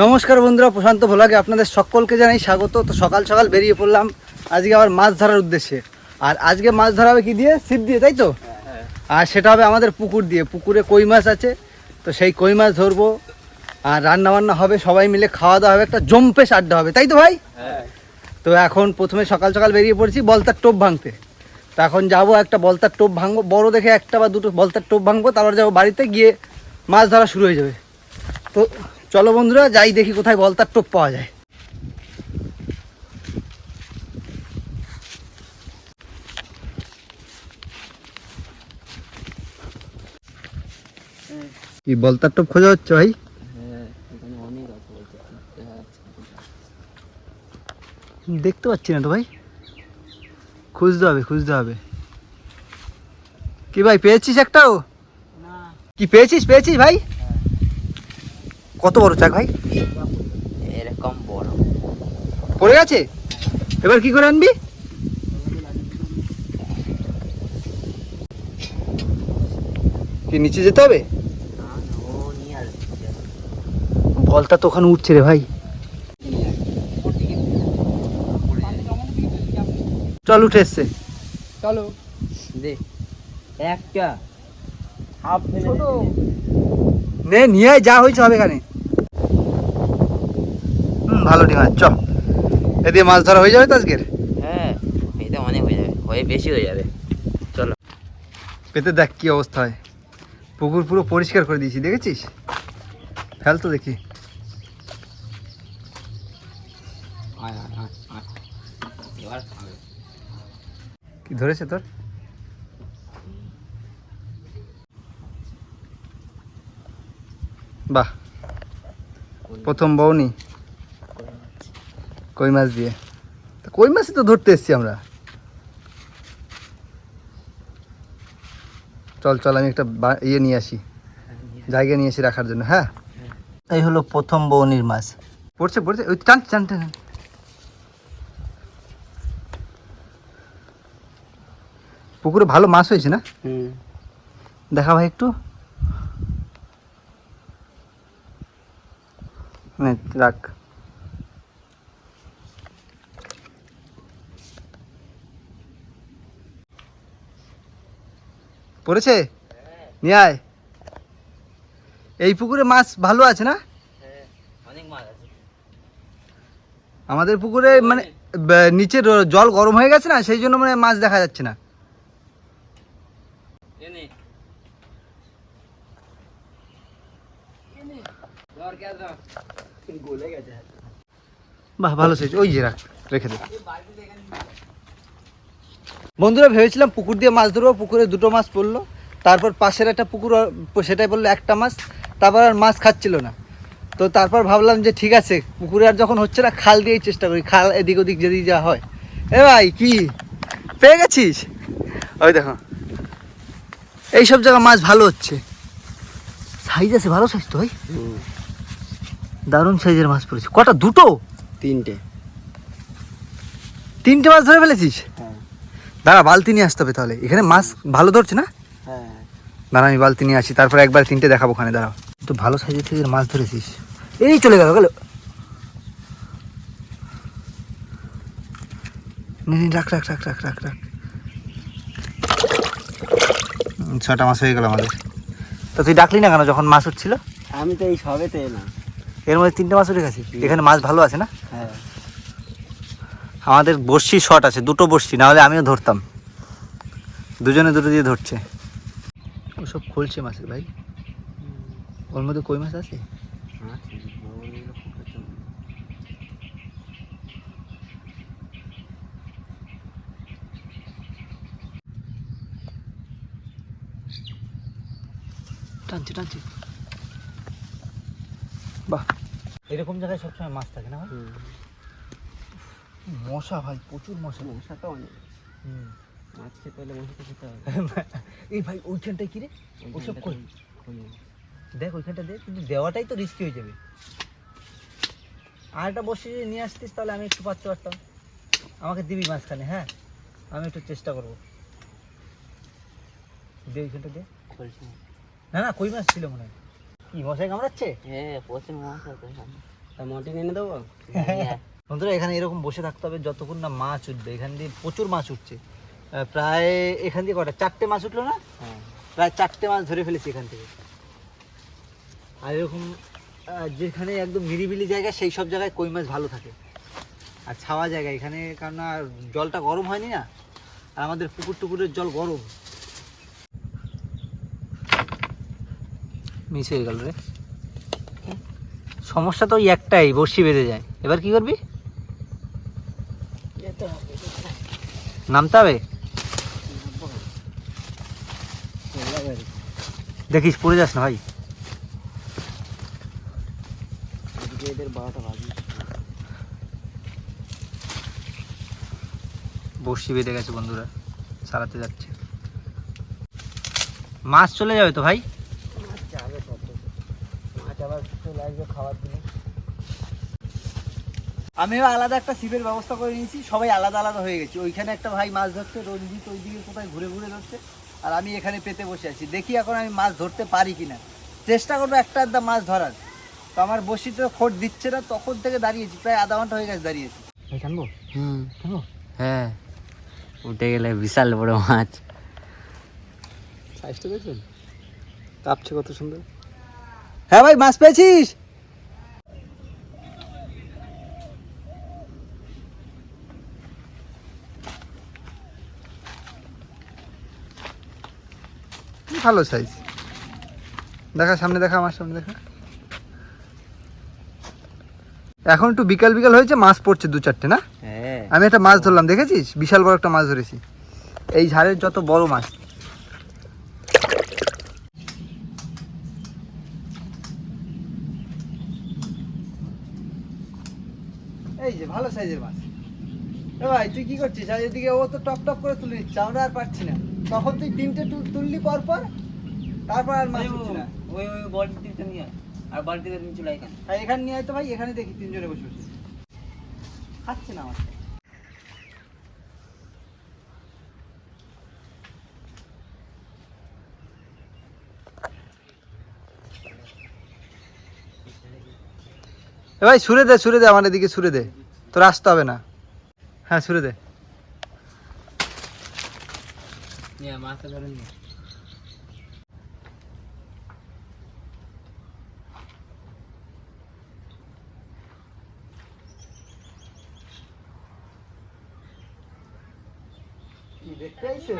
নমস্কার বন্ধুরা, প্রশান্ত ভোলাকে আপনাদের সকলকে জানাই স্বাগত। তো সকাল সকাল বেরিয়ে পড়লাম, আজকে আবার মাছ ধরার উদ্দেশ্যে। আর আজকে মাছ ধরা হবে কি দিয়ে? ছিপ দিয়ে, তাই তো? আর সেটা হবে আমাদের পুকুর দিয়ে। পুকুরে কই মাছ আছে, তো সেই কই মাছ ধরবো। আর রান্না বান্না হবে, সবাই মিলে খাওয়া দাওয়া হবে, একটা জম্পেশ আড্ডা হবে, তাই তো ভাই? তো এখন প্রথমে সকাল সকাল বেরিয়ে পড়েছি বলতার টোপ ভাঙতে। তো এখন যাব একটা বলতার টোপ ভাঙবো, বড় দেখে একটা বা দুটো বলতার টোপ ভাঙবো, তারপর যাব বাড়িতে গিয়ে মাছ ধরা শুরু হয়ে যাবে। তো চলো বন্ধুরা যাই দেখি কোথায় বলতার টোপ পাওয়া যায়। কি বলতার টোপ খোঁজা হচ্ছে ভাই? দেখতে পাচ্ছি না তো ভাই। খুঁজতে হবে খুঁজতে হবে। কি ভাই পেয়েছিস একটাও? কি পেয়েছিস পেয়েছিস ভাই? কত বড় চাক ভাই? এরকম বড়। পড়ে গেছে? এবার কি করে আনবি? কি নিচে যেতে হবে? বলটা তো ওখানে উঠছে রে ভাই। চল উঠে এসছে। চলো। দে একটা। হাফ। নে নিয়ে আয়, যা হয়েছে হবে এখানে। ভালো ডিম আছে চ এদিকে মাছ ধরা হয়ে যাবে তো আজকের? হ্যাঁ এটা অনেক হয়ে যাবে হয়ে বেশি হয়ে যাবে। চলো। পেতে দেখ কি অবস্থা হয়। পুকুর পুরো পরিষ্কার করে দিয়েছি দেখেছিস? ফেল তো দেখি। কি ধরেছে তোর? বাহ। প্রথম বউনি কই মাছ দিয়ে? তা কই মাছই তো ধরতে এসছি আমরা। চল চল আমি একটা ইয়ে নিয়ে আসি। জায়গা নিয়ে এসে রাখার জন্য হ্যাঁ? এই হলো প্রথম বউনির মাছ। পড়ছে পড়ছে ওই টান টান টান। পুকুরে ভালো মাছ হয়েছে না? দেখা ভাই একটু। রাখ। পড়েছে? নিয়ে আয়। এই পুকুরে মাছ ভালো আছে না? হ্যাঁ আমাদের পুকুরে মানে নিচে জল গরম হয়ে গেছে না সেই জন্য মানে মাছ দেখা যাচ্ছে না। বাহ ভালো সাইজ ওই যে রাখ রেখে দে। বন্ধুরা ভেবেছিলাম পুকুর দিয়ে মাছ ধরবো পুকুরে দুটো মাছ পড়ল। তারপর পাশের একটা পুকুর সেটাই বলল একটা মাছ তারপর আর মাছ খাচ্ছিল না। তো তারপর ভাবলাম যে ঠিক আছে পুকুরে আর যখন হচ্ছে না খাল দিয়েই চেষ্টা করি খাল এদিক ওদিক যদি যা হয়। এ ভাই কি? পেয়ে গেছিস? ওই দেখো। এই সব জায়গা মাছ ভালো হচ্ছে। সাইজ আছে ভালো সাইজ তো ভাই। দারুণ সাইজের মাছ পড়েছে। কটা দুটো? তিনটে। তিনটে মাছ ধরে ফেলেছিস? হ্যাঁ। দাঁড়া বালতি নিয়ে আসতে হবে তাহলে। এখানে মাছ ভালো ধরছে না? হ্যাঁ। দাঁড়া আমি বালতি নিয়ে আসি তারপর একবার তিনটে দেখাবো ওখানে দাঁড়াও। তো ভালো সাইজের থেকে মাছ ধরেছিস। এই চলে গেল গেল। রাখ রাখ রাখ রাখ রাখ রাখ। ছটা মাছ হয়ে গেল আমাদের। তো তুই ডাকলি না কেন যখন মাছ হচ্ছিল আমি তো এই সবেতে না এর মধ্যে তিনটে মাছ উঠে গেছে? এখানে মাছ ভালো আছে না? হ্যাঁ। আমাদের বড়শি শট আছে, দুটো বড়শি, নাহলে আমিও ধরতাম। দুজনে দুটো দিয়ে ধরছে। ওসব খুলছে মাছের ভাই। ওর মধ্যে কই মাছ আছে? টানছে টানছে। বাহ। এরকম জায়গায় সবসময় মাছ থাকে না মশা ভাই প্রচুর মশা। মশা তো অনেক। হুম। মাছ খেতে হলে মশা তো খেতে হবে। এই ভাই ওইখানটায় কি রে? ওসব কই? দেখ ওইখানটা দে কিন্তু দেওয়াটাই তো রিস্কি হয়ে যাবে। আর একটা বসে যদি নিয়ে আসতিস তাহলে আমি একটু পারতে পারতাম। আমাকে দিবি মাঝখানে হ্যাঁ? আমি একটু চেষ্টা করব। দে ওইখানটা দে। না। না কই মাছ ছিল মনে হয়? কি মশাই কামড়াচ্ছে? হ্যাঁ প্রচুর মটিন এনে দেবো? বন্ধুরা এখানে এরকম বসে থাকতে হবে যতক্ষণ না মাছ উঠবে। এখান দিয়ে প্রচুর মাছ উঠছে। প্রায় এখান দিয়ে কটা? চারটে মাছ উঠল না? হ্যাঁ। প্রায় চারটে মাছ ধরে ফেলেছি এখান থেকে। আর এরকম যেখানে একদম নিরিবিলি জায়গা সেই সব জায়গায় কই মাছ ভালো থাকে। আর ছাওয়া জায়গা এখানে কারণ জলটা গরম হয়নি না? আর আমাদের পুকুর টুকুরের জল গরম। মিস হয়ে গেল রে। সমস্যা তো ওই একটাই বর্ষি বেঁধে যায়। এবার কি করবি? নামতে হবে? দেখিস পড়ে যাস না ভাই। বর্ষি বেঁধে গেছে বন্ধুরা সারাতে যাচ্ছে। মাছ চলে যাবে তো ভাই? মাছ আবার চলে আসবে খাওয়ার দিনে। আমিও আলাদা একটা সিপের ব্যবস্থা করে নিয়েছি সবাই আলাদা আলাদা হয়ে গেছে। ওইখানে একটা ভাই মাছ ধরছে রঞ্জিত ওইদিকে কোথায় ঘুরে ঘুরে ধরছে আর আমি এখানে পেতে বসে আছি। দেখি এখন আমি মাছ ধরতে পারি কিনা। চেষ্টা করব একটা আধটা মাছ ধরার। তো আমার বসিতে খোট দিচ্ছে না তখন থেকে দাঁড়িয়েছি প্রায় আধা ঘণ্টা হয়ে গেছে দাঁড়িয়েছি। ভাই হুম। হ্যাঁ। উঠে গেলে বিশাল বড় মাছ। সাইজটা দেখছেন কাঁপছে কত সুন্দর। হ্যাঁ ভাই মাছ পেয়েছিস? ভালো সাইজ দেখা সামনে দেখা আমার সামনে দেখা। এখন একটু বিকাল বিকাল হয়েছে মাছ পড়ছে দু চারটে না? হ্যাঁ। আমি একটা মাছ ধরলাম দেখেছিস? বিশাল বড় একটা মাছ ধরেছি। এই ঝাড়ের যত বড় মাছ। এই যে ভালো সাইজের মাছ। ভাই তুই কি করছিস? আর এদিকে ও তো টপ টপ করে তুলে নিচ্ছে আমরা আর পারছি না। তখন তুই তিনটে তুললি পর পর তারপর আর মাছ উঠছে না। ওই ওই বালতিতে নিয়ে আয়। আর বালতিতে নিয়ে চলে এখানে। আর এখানে নিয়ে আয় তো ভাই এখানে দেখি তিনজনে বসে বসে। খাচ্ছে না মাছটা এ ভাই সুরে দে সুরে দে আমার এদিকে সুরে দে। তোর আসতে হবে না। হ্যাঁ সুরে দে। নিয়ে আয়, মাছটা ধরে নিয়ে। আয়। দেখতে আইছো?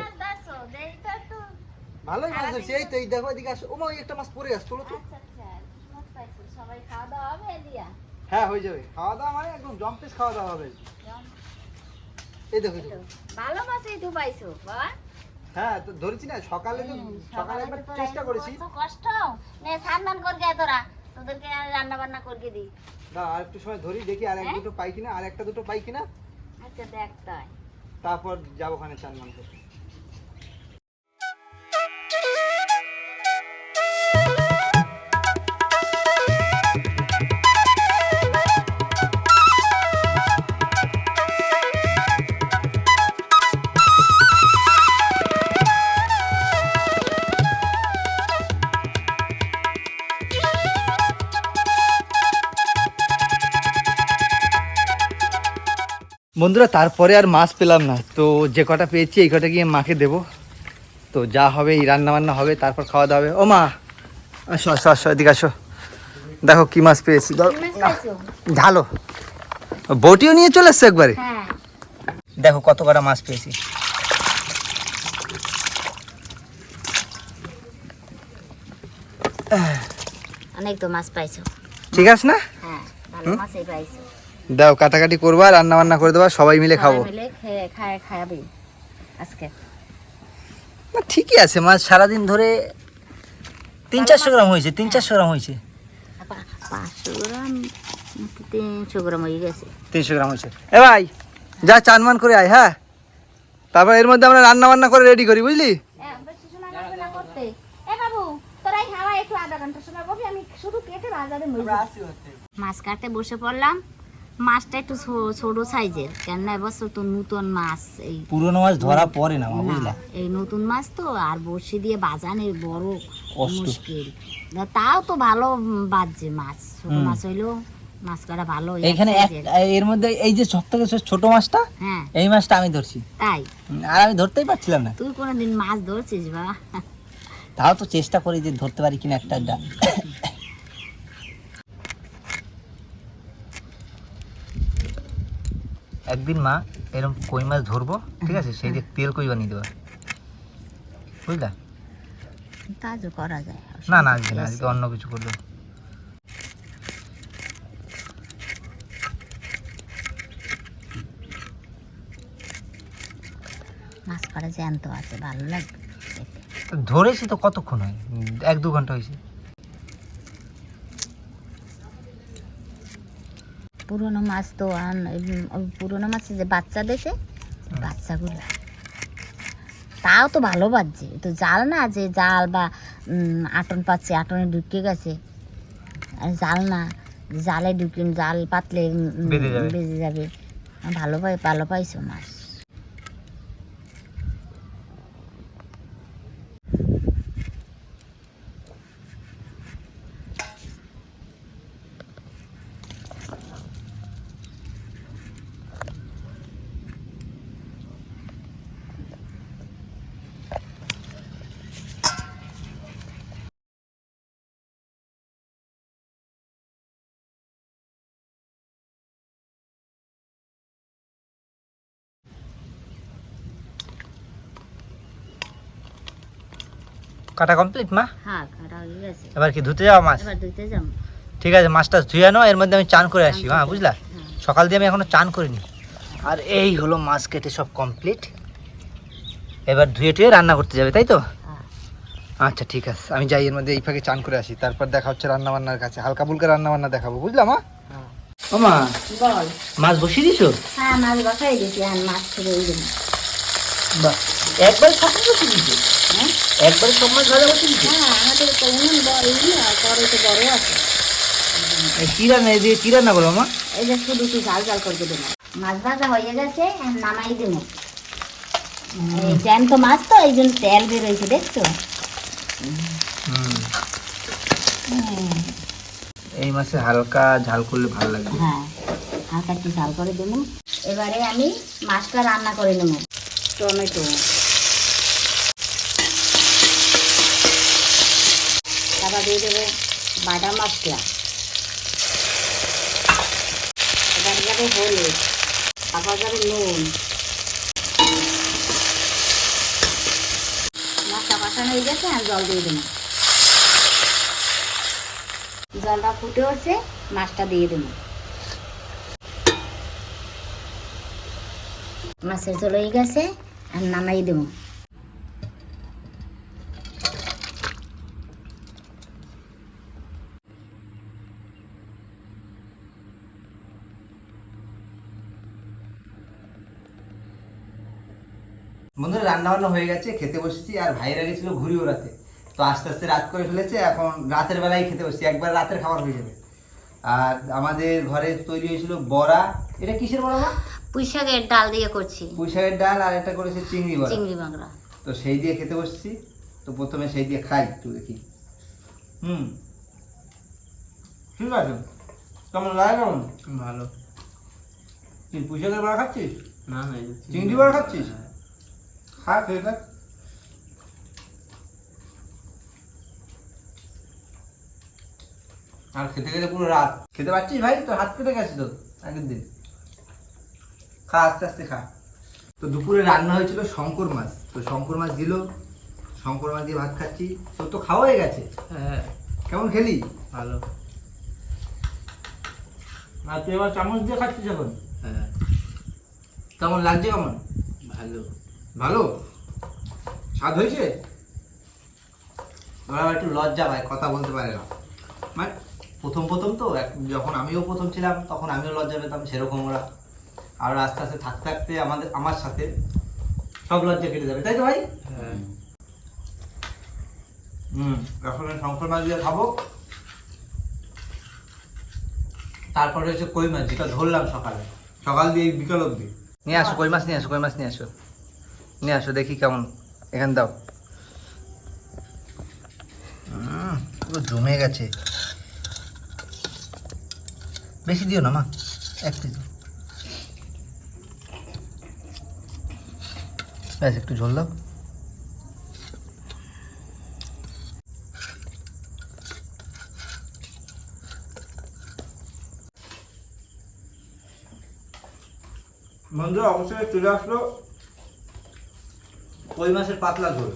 ভালোই মাছ ধরছি এই তো এই দেখো এদিকে আসো। ও মা ওই একটা মাছ পড়ে আসছে তো। সবাই খাওয়া দাওয়া হবে দিয়া হ্যাঁ হয়ে যাবে। খাওয়া দাওয়া মানে একদম জম্পেস খাওয়া দাওয়া হবে। এই দেখো এই দেখো। ভালো মাছই তো পাইছো বাবা। হ্যাঁ তো ধরেছি না সকালে তো সকালে একবার চেষ্টা করেছি। কষ্ট নে স্নান করকে তোরা তোদেরকে রান্না বান্না করে দি। না আর একটু সময় ধরি দেখি আর এক দুটো পাই কিনা আর একটা দুটো পাই কিনা। আচ্ছা দেখ তাই। তারপর যাব ওখানে চান করতে। বন্ধুরা তারপরে আর মাছ পেলাম না। তো যে কটা পেয়েছি এই কটা গিয়ে মাকে দেবো। তো যা হবে এই রান্না বান্না হবে তারপর খাওয়া দাওয়া হবে। ও মা আসো আসো আসো এদিকে আসো। দেখো কি মাছ পেয়েছি। ঝালো বটিও নিয়ে চলে এসছে একবারে? হ্যাঁ। দেখো কত কটা মাছ পেয়েছি। অনেক তো মাছ পাইছো। ঠিক আছে না? হ্যাঁ ভালো মাছই পাইছো। দাও কাটাকাটি করবা রান্না বান্না করে দেবা সবাই মিলে খাব। মিলে খেয়ে খায় খাবি আজকে। না ঠিকই আছে মাছ সারাদিন ধরে তিন চারশো গ্রাম হয়েছে তিন চারশো গ্রাম হয়েছে। পাঁচশো গ্রাম তিনশো গ্রাম হয়ে গেছে। তিনশো গ্রাম হয়েছে। এ ভাই যা চানমান করে আয় হ্যাঁ? তারপর এর মধ্যে আমরা রান্না বান্না করে রেডি করি বুঝলি? মাছ কাটতে বসে পড়লাম। মাছটা একটু ছোট সাইজের কেননা এবছর তো নতুন মাছ এই পুরোনো মাছ ধরা পড়ে না না, এই নতুন মাছ তো আর বড়শি দিয়ে বাজানের বড় কষ্ট। মুশকিল। তাও তো ভালো বাজছে মাছ ছোট মাছ হইলেও মাছ কাটা ভালো এইখানে এক এর মধ্যে এই যে সব থেকে ছোট মাছটা হ্যাঁ। এই মাছটা আমি ধরছি। তাই? আর আমি ধরতেই পারছিলাম না। তুই কোনোদিন মাছ ধরছিস বা? তাও তো চেষ্টা করি যে ধরতে পারি কিনা একটা। একদিন মা এরকম কই মাছ ধরবো ঠিক আছে? সেই দিয়ে তেল কই বানিয়ে দেবো। বুঝলা? কাজও করা যায়। না না আজকে না আজকে অন্য কিছু করব। মাছ কাটা জ্যান্ত আছে ভালো লাগবে। ধরেছি তো কতক্ষণ হয়? এক দু ঘণ্টা হয়েছে। পুরোনো মাছ তো আন- মাছে পুরোনো মাছের যে বাচ্চা দেখে বাচ্চাগুলো। তাও তো ভালো বাজছে। তো জাল না যে জাল বা আটন পাচ্ছে আটনে ঢুকে গেছে। আর জাল না জালে ঢুকিন জাল পাতলে। বেজে যাবে। ভালো পাই ভালো পাইছো মাছ। কাটা কমপ্লিট মা? হ্যাঁ কাটা হয়ে গেছে। এবার কি ধুতে যাওয়া মাছ? এবার ধুতে যাম ঠিক আছে মাছটা ধুয়ে আনো এর মধ্যে আমি চান করে আসি হ্যাঁ বুঝলা। সকাল দিয়ে আমি এখনও চান করিনি। আর এই হলো মাছ কেটে সব কমপ্লিট এবার ধুয়ে টুয়ে রান্না করতে যাবে তাই তো? হ্যাঁ। আচ্ছা ঠিক আছে। আমি যাই এর মধ্যে এই ফাঁকে চান করে আসি। তারপর দেখা হচ্ছে রান্না বান্নার কাছে। হালকা ফুলকা রান্না বান্না দেখাবো বুঝলাম মা? হ্যাঁ। ও মা মাছ বসিয়ে দিছো? হ্যাঁ মাছ বসাই দিয়েছি আর মাছ ছেড়ে বাহ একবার সব বসিয়ে দিছো? হ্যাঁ? একবারে সব মাছ ভাজা দিছো হ্যাঁ আমাদের তো উনুন বড় আর বড় তো বড় আছে। এই কি রান্না দিয়ে কি রান্না করব মা? এই যে শুধু একটু ঝাল ঝাল করে দেবো। মাছ ভাজা হয়ে গেছে আর নামাই দেবো। এই জ্যান্ত মাছ তো এই জন্য তেল বেরোয়েছে দেখছ? হুম। এই মাছে হালকা ঝাল করলে ভালো লাগবে হ্যাঁ হালকা একটু ঝাল করে দেবো। এবারে আমি মাছটা রান্না করে নেব। টমেটো। দিয়ে দেবো বাটা মশলা। এবার যাবে হলুদ, তারপর যাবে নুন। মাছটা কষানো হয়ে গেছে, আর জল দিয়ে দেবো। জলটা ফুটে উঠছে, মাছটা দিয়ে দেবো। মাছের ঝোল হয়ে গেছে, আর নামাই দেবো। বন্ধুরা রান্না বান্না হয়ে গেছে খেতে বসেছি আর ভাইরা গেছিল ঘুরি ওড়াতে। তো আস্তে আস্তে রাত করে ফেলেছে এখন রাতের বেলায় খেতে বসছি একবার রাতের খাবার হয়ে যাবে। আর আমাদের ঘরে তৈরি হয়েছিল বড়া। এটা কিসের বড়া মা? পুঁই ডাল দিয়ে করছি। পুঁই শাকের ডাল আর এটা করেছে চিংড়ি বড়া। চিংড়ি বাংলা। তো সেই দিয়ে খেতে বসছি তো প্রথমে সেই দিয়ে খাই একটু দেখি। হুম। ঠিক আছে। কেমন লাগে কেমন? ভালো। তুই পুঁইশাকের বড়া খাচ্ছিস? না চিংড়ি বড়া খাচ্ছিস? খা খেয়ে দেখ আর খেতে খেতে পুরো রাত। খেতে পারছিস ভাই? তো হাত কেটে গেছে তো আগের দিন। খা আস্তে আস্তে খা। তো দুপুরে রান্না হয়েছিল শঙ্কর মাছ। তো শঙ্কর মাছ দিল। শঙ্কর মাছ দিয়ে ভাত খাচ্ছি। তোর তো খাওয়া হয়ে গেছে? হ্যাঁ। কেমন খেলি? ভালো। আর তুই এবার চামচ দিয়ে খাচ্ছিস এখন? হ্যাঁ। কেমন লাগছে কেমন? ভালো। ভালো? স্বাদ হয়েছে? ওরা একটু লজ্জা পায় কথা বলতে পারে না। মানে প্রথম প্রথম তো যখন আমিও প্রথম ছিলাম তখন আমিও লজ্জা পেতাম সেরকম ওরা। আর আস্তে আস্তে থাকতে থাকতে আমাদের আমার সাথে সব লজ্জা কেটে যাবে তাই তো ভাই? হ্যাঁ। হুম এখন শঙ্কর মাছ দিয়ে খাব। তারপরে হচ্ছে কই মাছ যেটা ধরলাম সকালে। সকাল দিয়ে বিকাল অবধি। নিয়ে আসো কই মাছ নিয়ে আসো কই মাছ নিয়ে আসো। নিয়ে আসো, দেখি কেমন। এখানে দাও। পুরো জমে গেছে। বেশি দিও না, মা। এক পিস ব্যাস, একটু ঝোল দাও। বন্ধুরা অবশ্যই চলে আসলো। কই মাছের পাতলা ঝোল।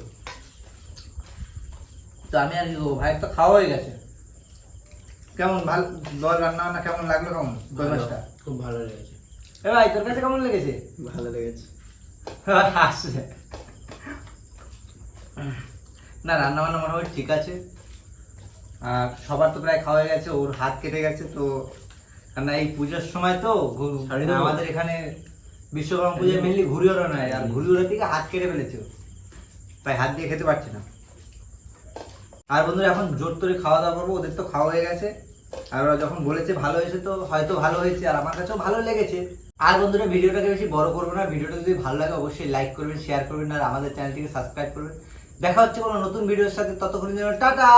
তো আমি আর কি করব? ভাইয়ের তো খাওয়া হয়ে গেছে। কেমন ভালো দল রান্না বান্না কেমন লাগল কেমন? কই মাছটা খুব ভালো লেগেছে। এ ভাই তোর কাছে কেমন লেগেছে? ভালো লেগেছে। হাসছে না রান্না বান্না মোটামুটি ঠিক আছে। আর সবার তো প্রায় খাওয়া হয়ে গেছে ওর হাত কেটে গেছে তো কারণ এই পুজোর সময় তো? আমাদের এখানে বিশ্বকর্মা পুজোয় মেনলি ওড়ানো হয় আর ঘুড়ি ওড়া থেকে হাত কেটে ফেলেছে তাই হাত দিয়ে খেতে পারছি না। আর বন্ধুরা এখন জোর করে খাওয়া দাওয়া করব ওদের তো খাওয়া হয়ে গেছে। আর ওরা যখন বলেছে ভালো হয়েছে তো হয়তো ভালো হয়েছে আর আমার কাছেও ভালো লেগেছে। আর বন্ধুরা ভিডিওটাকে বেশি বড় করব না। ভিডিওটা যদি ভালো লাগে অবশ্যই লাইক করবেন শেয়ার করবেন আর আমাদের চ্যানেলটিকে সাবস্ক্রাইব করবেন। দেখা হচ্ছে কোনো নতুন ভিডিওর সাথে ততক্ষণ টাটা!